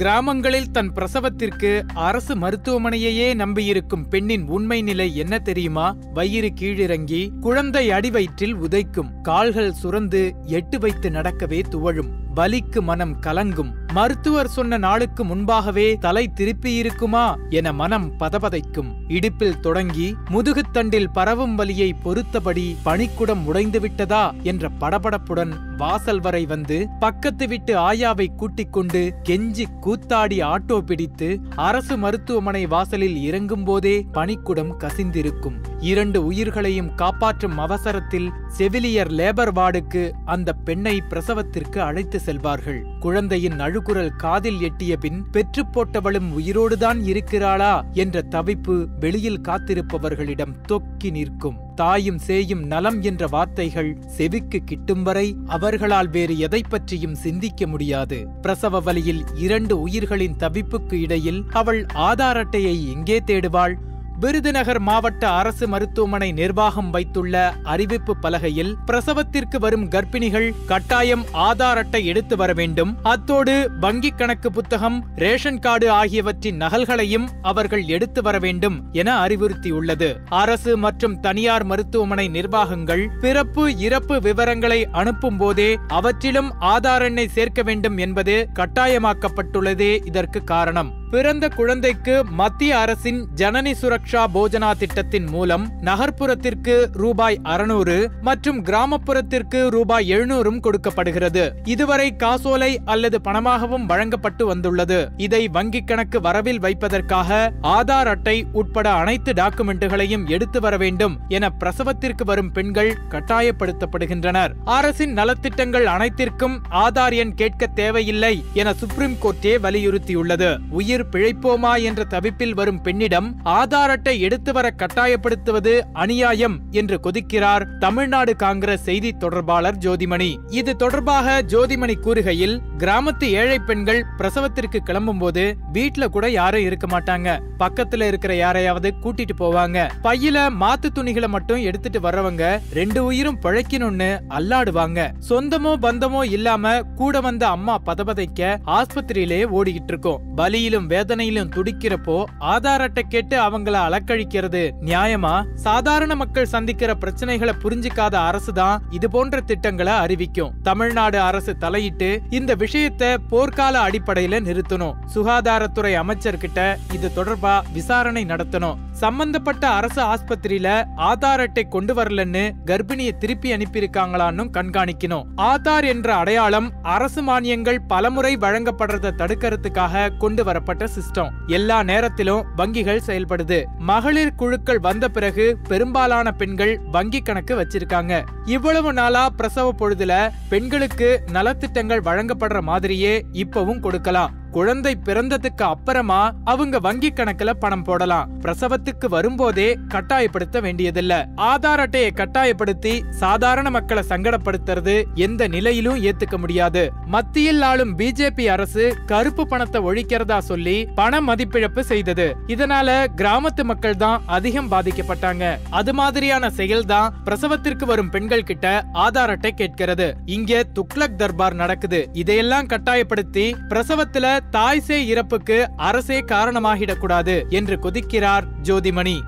கிராமங்களில் தன் பிரசவத்திற்கு அரசு மருத்துவமனையையே நம்பியிருக்கும் பெண்ணின் உண்மை நிலை என்ன தெரியுமா? வயிறு கீழிறங்கி குழந்தை அடிவயிற்றில் உதைக்கும் கால்கள் சுரந்து எட்டு வைத்து நடக்கவே துவழும் வலிக்கு மனம் கலங்கும். மருத்துவர் சொன்ன நாளுக்கு முன்பாகவே தலை திருப்பியிருக்குமா என மனம் பதபதைக்கும். இடுப்பில் தொடங்கி முதுகுத்தண்டில் பரவும் வலியை பொறுத்தபடி பனிக்குடம் உடைந்துவிட்டதா என்ற படபடப்புடன் வாசல் வரை வந்து பக்கத்து விட்டு ஆயாவை கூட்டிக் கொண்டு கெஞ்சி கூத்தாடி ஆட்டோ பிடித்து அரசு மருத்துவமனை வாசலில் இறங்கும் போதே பனிக்குடம் கசிந்திருக்கும். இரண்டு உயிர்களையும் காப்பாற்றும் அவசரத்தில் செவிலியர் லேபர் வார்டுக்கு அந்த பெண்ணை பிரசவத்திற்கு அழைத்து செல்வார்கள். குழந்தையின் திருக்குறள் காதில் எட்டிய பின் பெற்று போட்டவளும் உயிரோடுதான் இருக்கிறாளா என்ற தவிப்பு வெளியில் காத்திருப்பவர்களிடம் தொக்கி நிற்கும். தாயும் சேயும் நலம் என்ற வார்த்தைகள் செவிக்கு கிட்டும் வரை அவர்களால் வேறு எதை பற்றியும் சிந்திக்க முடியாது. பிரசவ வலியில் இரண்டு உயிர்களின் தவிப்புக்கு இடையில் அவள் ஆதார் அட்டையை எங்கே தேடுவாள்? விருதுநகர் மாவட்ட அரசு மருத்துவமனை நிர்வாகம் வைத்துள்ள அறிவிப்பு பலகையில் பிரசவத்திற்கு வரும் கர்ப்பிணிகள் கட்டாயம் ஆதார் அட்டை எடுத்து வர வேண்டும். அத்தோடு வங்கிக் கணக்கு புத்தகம் ரேஷன் கார்டு ஆகியவற்றின் நகல்களையும் அவர்கள் எடுத்து வர வேண்டும் என அறிவுறுத்தியுள்ளது. அரசு மற்றும் தனியார் மருத்துவமனை நிர்வாகங்கள் பிறப்பு இறப்பு விவரங்களை அனுப்பும் போதே அவற்றிலும் ஆதார் எண்ணை சேர்க்க வேண்டும் என்பது கட்டாயமாக்கப்பட்டுள்ளதே இதற்கு காரணம். பிறந்த குழந்தைக்கு மத்திய அரசின் ஜனனி சுரக்ஷா போஜனா திட்டத்தின் மூலம் நகர்ப்புறத்திற்கு ரூபாய் அறுநூறு மற்றும் கிராமப்புறத்திற்கு ரூபாய் எழுநூறும் கொடுக்கப்படுகிறது. இதுவரை காசோலை அல்லது பணமாகவும் வழங்கப்பட்டு வந்துள்ளது. இதை வங்கிக் கணக்கு வரவில் வைப்பதற்காக ஆதார் அட்டை உட்பட அனைத்து டாக்குமெண்டுகளையும் எடுத்து வர வேண்டும் என பிரசவத்திற்கு வரும் பெண்கள் கட்டாயப்படுத்தப்படுகின்றனர். அரசின் நலத்திட்டங்கள் அனைத்திற்கும் ஆதார் எண் கேட்க தேவையில்லை என சுப்ரீம் கோர்ட்டே வலியுறுத்தியுள்ளது. உயிர் பிழைப்போமா என்ற தவிப்பில் வரும் பெண்ணிடம் ஆதார் அட்டை எடுத்து வர கட்டாயப்படுத்துவது அநியாயம் என்று கொதிக்கிறார் தமிழ்நாடு காங்கிரஸ் செய்தி தொடர்பாளர் ஜோதிமணி. இது தொடர்பாக ஜோதிமணி கூறுகையில் கிராமத்து ஏழை பெண்கள் பிரசவத்திற்கு கிளம்பும் போது வீட்டுல கூட யாரும் இருக்க மாட்டாங்க. பக்கத்துல இருக்கிற யாரையாவது கூட்டிட்டு போவாங்க. பையில மாத்து துணிகளை மட்டும் எடுத்துட்டு வர்றவங்க ரெண்டு உயிரும் பிழைக்கணும்னு அல்லாடுவாங்க. சொந்தமோ பந்தமோ இல்லாம கூட வந்த அம்மா பதபதைக்க ஆஸ்பத்திரியிலே ஓடிக்கிட்டு இருக்கோம். பலியிலும் வேதனையிலும் துடிக்கிறப்போ ஆதார் அட்டை கேட்டு அவங்கள அலக்கழிக்கிறது. நியாயமா? சாதாரண மக்கள் சந்திக்கிற பிரச்சனைகளை புரிஞ்சுக்காத அரசு தான் இது போன்ற திட்டங்களை அறிவிக்கும். தமிழ்நாடு அரசு தலையிட்டு இந்த விஷயத்தை போர்க்கால அடிப்படையில நிறுத்தணும். சுகாதாரத்துறை அமைச்சர்கிட்ட இது தொடர்பா விசாரணை நடத்தணும். சம்பந்தப்பட்ட அரசு ஆஸ்பத்திரியில ஆதார் அட்டை கொண்டு வரலன்னு கர்ப்பிணியை திருப்பி அனுப்பியிருக்காங்களான்னு கண்காணிக்கணும். ஆதார் என்ற அடையாளம் அரசு மானியங்கள் பலமுறை வழங்கப்படுறத தடுக்கிறதுக்காக கொண்டு வரப்பட்ட சிஸ்டம். எல்லா நேரத்திலும் வங்கிகள் செயல்படுது. மகளிர் குழுக்கள் வந்த பிறகு பெரும்பாலான பெண்கள் வங்கி கணக்கு வச்சிருக்காங்க. இவ்வளவு நாளா பிரசவ பொழுதுல பெண்களுக்கு நலத்திட்டங்கள் வழங்கப்படுற மாதிரியே இப்பவும் கொடுக்கலாம். குழந்தை பிறந்ததுக்கு அப்புறமா அவங்க வங்கி கணக்குல பணம் போடலாம். பிரசவத்துக்கு வரும்போதே கட்டாயப்படுத்த வேண்டியதில்ல. ஆதார் அட்டையை கட்டாயப்படுத்தி சாதாரண மக்களை சங்கடப்படுத்துறது எந்த நிலையிலும் ஏத்துக்க முடியாது. மத்தியில் ஆளும் பிஜேபி அரசு கருப்பு பணத்தை ஒழிக்கிறதா சொல்லி பண மதிப்பிழப்பு செய்தது. இதனால கிராமத்து மக்கள் தான் அதிகம் பாதிக்கப்பட்டாங்க. அது மாதிரியான செயல்தான் பிரசவத்திற்கு வரும் பெண்கள் கிட்ட ஆதார் அட்டை கேட்கிறது. இங்க துக்ளக் தர்பார் நடக்குது. இதையெல்லாம் கட்டாயப்படுத்தி பிரசவத்துல தாய் சேய் இறப்புக்கு அரசே காரணமாகிடக்கூடாது என்று கொதிக்கிறார் ஜோதிமணி.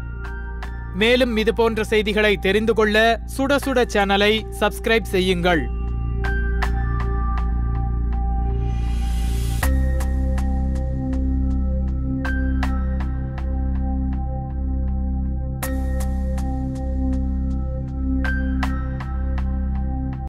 மேலும் இதுபோன்ற செய்திகளை தெரிந்து கொள்ள சுட சுட சேனலை சப்ஸ்கிரைப் செய்யுங்கள்.